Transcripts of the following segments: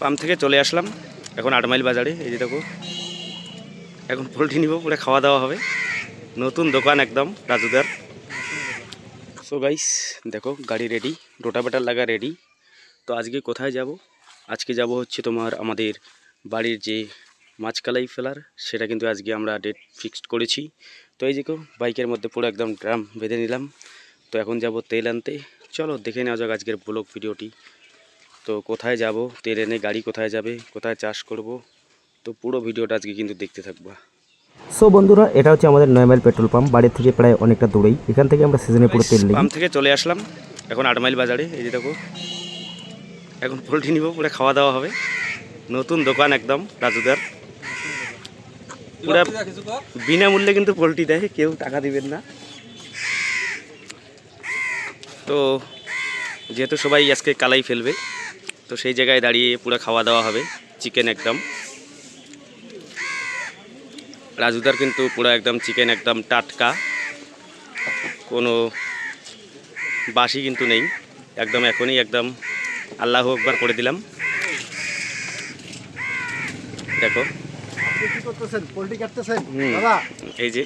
Pump থেকে চলে আসলাম। এখন আট মাইল বাজারে, এই যে দেখো। এখন পোলট্রি নিব, পুরো খাওয়া দাওয়া হবে। নতুন দোকান একদম, রাজুদার। সো গাইস দেখো, গাড়ি রেডি রোটাভেটার লাগা রেডি তো আজকে কোথায় যাব? আজকে যাব হচ্ছে তোমার আমাদের বাড়ির যে মাছকালাই ফেলার, সেটা কিন্তু আজকে আমরা ডেট ফিক্সড করেছি। তো এই যে বাইকের মধ্যে পুরো একদম ড্রাম বেঁধে নিলাম। তো এখন যাব তেল আনতে। চলো, দেখে নেওয়া যাক আজকের ব্লগ ভিডিওটি তো কোথায় যাব? ট্রেনে গাড়ি কোথায় যাবে? কোথায় চাষ করব? তো পুরো ভিডিওটা আজকে কিন্তু দেখতে থাকব। সো বন্ধুরা এটা হচ্ছে আমাদের নয় মাইল পেট্রোল পাম্প। বাড়ির থেকে প্রায় অনেকটা দূরেই। এখান থেকে আমরা সিজনে পুরো তেল নিই। পাম্প থেকে চলে আসলাম। এখন আট মাইল বাজারে এই যে দেখো। এখন পোলট্রি নিব পুরো খাওয়া দাওয়া হবে। নতুন দোকান একদম রাজুদার। পুরা বিনামূল্যে কিন্তু পোলট্রি দেয় কেউ টাকা দিবেন না। তো যেহেতু সবাই আজকে কালাই ফেলবে তো সেই জায়গায় দাঁড়িয়ে পুরো খাওয়া দাওয়া হবে চিকেন একদম। রাজুদার কিন্তু পুরো একদম চিকেন একদম টাটকা। কোনো বাসি কিন্তু নেই একদম এখনই একদম আল্লাহ একবার করে দিলাম। দেখো। এই যে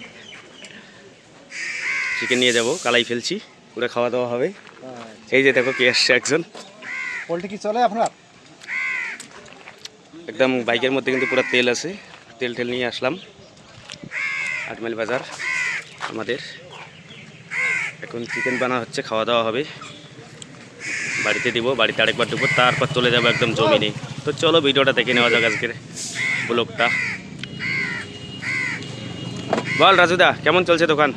চিকেন নিয়ে যাব কালাই ফেলছি পুরো খাওয়া দাওয়া হবে। এই যে দেখো কে আসছে একজন। পোল্ট্রি কি চলে আপনার? একদম বাইকের মধ্যে কিন্তু পুরো তেল আছে। তেল টেল নিয়ে আসলাম। আটমাইল বাজার আমাদের। এখন চিকেন বানা হচ্ছে খাওয়া দাওয়া হবে। বাড়িতে দিব বাড়িতে আরেকবার ঢুকবো তারপর চলে যাব একদম জমি নেই তো চলো ভিডিওটা দেখে নেওয়া যাক আজকের ব্লগটা। বল রাজুদা কেমন চলছে দোকান?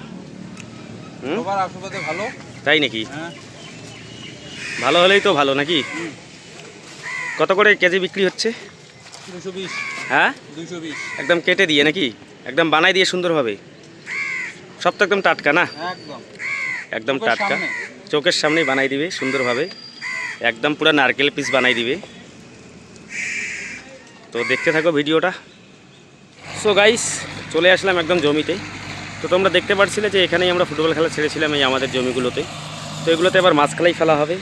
ভালো। তাই নাকি? হ্যাঁ। ভালো হলেই তো ভালো নাকি? কত করে কেজি বিক্রি হচ্ছে? দুশো বিশ। হ্যাঁ? দুশো বিশ। একদম কেটে দিয়ে নাকি? একদম বানাই দিয়ে সুন্দরভাবে। সব তো একদম টাটকা না? একদম। টাটকা। চোখের সামনেই বানাই দিবে সুন্দরভাবে। একদম পুরো নারকেল পিস বানাই দিবে। তো দেখতে থাকো ভিডিওটা। সো গাইস চলে আসলাম একদম জমিতে। তো তোমরা দেখতে পাচ্ছিলে যে এখানেই আমরা ফুটবল খেলা ছেড়েছিলাম এই আমাদের জমিগুলোতে। তো এগুলোতে এবার মাছ খেলাই ফেলা হবে।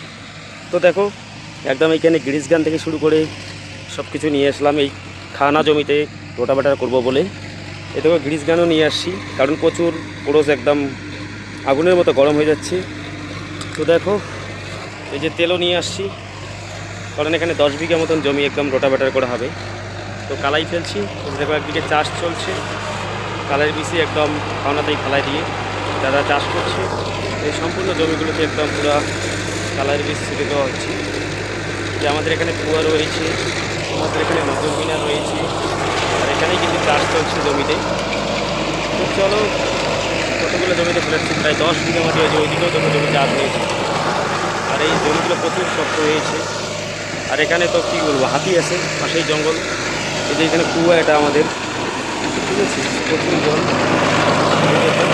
তো দেখো, একদম এইখানে গ্রিস গান থেকে শুরু করে সব কিছু নিয়ে আসলাম। এই খানা জমিতে রোটাবাটার করব বলে। এ দেখো, গ্রিস গানও নিয়ে আসছি, কারণ প্রচুর পোড়োস একদম আগুনের মতো গরম হয়ে যাচ্ছে। তো দেখো, এই যে তেলও নিয়ে আসছি, কারণ এখানে দশ বিঘা মতন জমি একদম রোটাভেটার করা হবে। তো কালাই ফেলছি দেখো, একদিকে চাষ চলছে কালাই বিসি একদম খাওয়ানাতেই খালাই দিয়ে দাদা চাষ করছে, এই সম্পূর্ণ জমিগুলোতে একদম পুরো কালার বীজ ছিটে দেওয়া হচ্ছে। যে আমাদের এখানে কুয়া রয়েছে, আমাদের এখানে নতুন মিনা রয়েছে, আর এখানেই কিন্তু চাষ চলছে জমিতে। চলো, কতগুলো জমিতে ফেলেছি? প্রায় দশ বিঘা মাটি হয়েছে ওইদিকেও যত জমি চাষ হয়েছে। আর এই জমিগুলো প্রচুর শক্ত হয়েছে। আর এখানে তো কী বলব, হাতি আছে, পাশেই জঙ্গল। এই যে এখানে কুয়া, এটা আমাদের। ঠিক আছে, প্রচুর জল এই দেখো।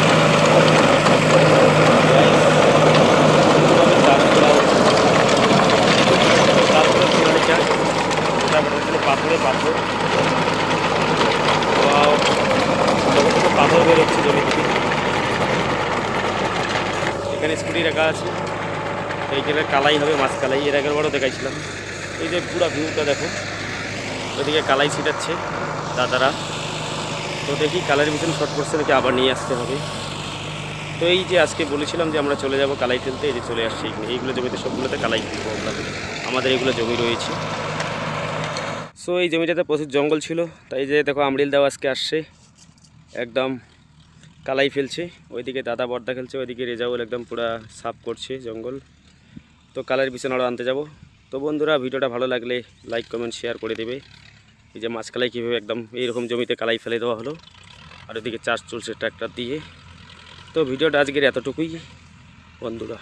সুন্দরভাবে চাষ করা হচ্ছে তারপরে সোনালি চাষ তারপরে এখানে পাথরে পাথর Wow! যখন থেকে বেরোচ্ছে জমি এখানে স্কুটি রাখা আছে। এইখানে কালাই হবে, মাছ কালাই। এর আগের বারও দেখাইছিলাম। এই যে পুরো ভিউটা দেখো, ওইদিকে কালাই ছিটাচ্ছে দাদারা। তো দেখি কালারের পিছনে শর্ট করছে নাকি আবার নিয়ে আসতে হবে। তো এই যে আজকে বলেছিলাম যে আমরা চলে যাব কালাই ফেলতে, এই যে চলে আসছি এইগুলো জমিতে, সবগুলোতে কালাই ফেলব আমরা। আমাদের এগুলো জমি রয়েছে। সো এই জমিটাতে প্রচুর জঙ্গল ছিল। তাই যে দেখো আমরিল দাও আজকে আসছে। একদম কালাই ফেলছে, ওইদিকে দাদা বর্দা খেলছে, ওইদিকে রেজাউল একদম পুরা সাফ করছে জঙ্গল। তো কালার পিছনে আরও আনতে যাব। তো বন্ধুরা, ভিডিওটা ভালো লাগলে লাইক কমেন্ট শেয়ার করে দেবে। এই যে মাছ কালাই কীভাবে একদম এইরকম জমিতে কালাই ফেলে দেওয়া হলো, আর ওইদিকে চাষ চলছে ট্র্যাক্টর দিয়ে। তো ভিডিওটা আজকের এতটুকুই, বন্ধুরা।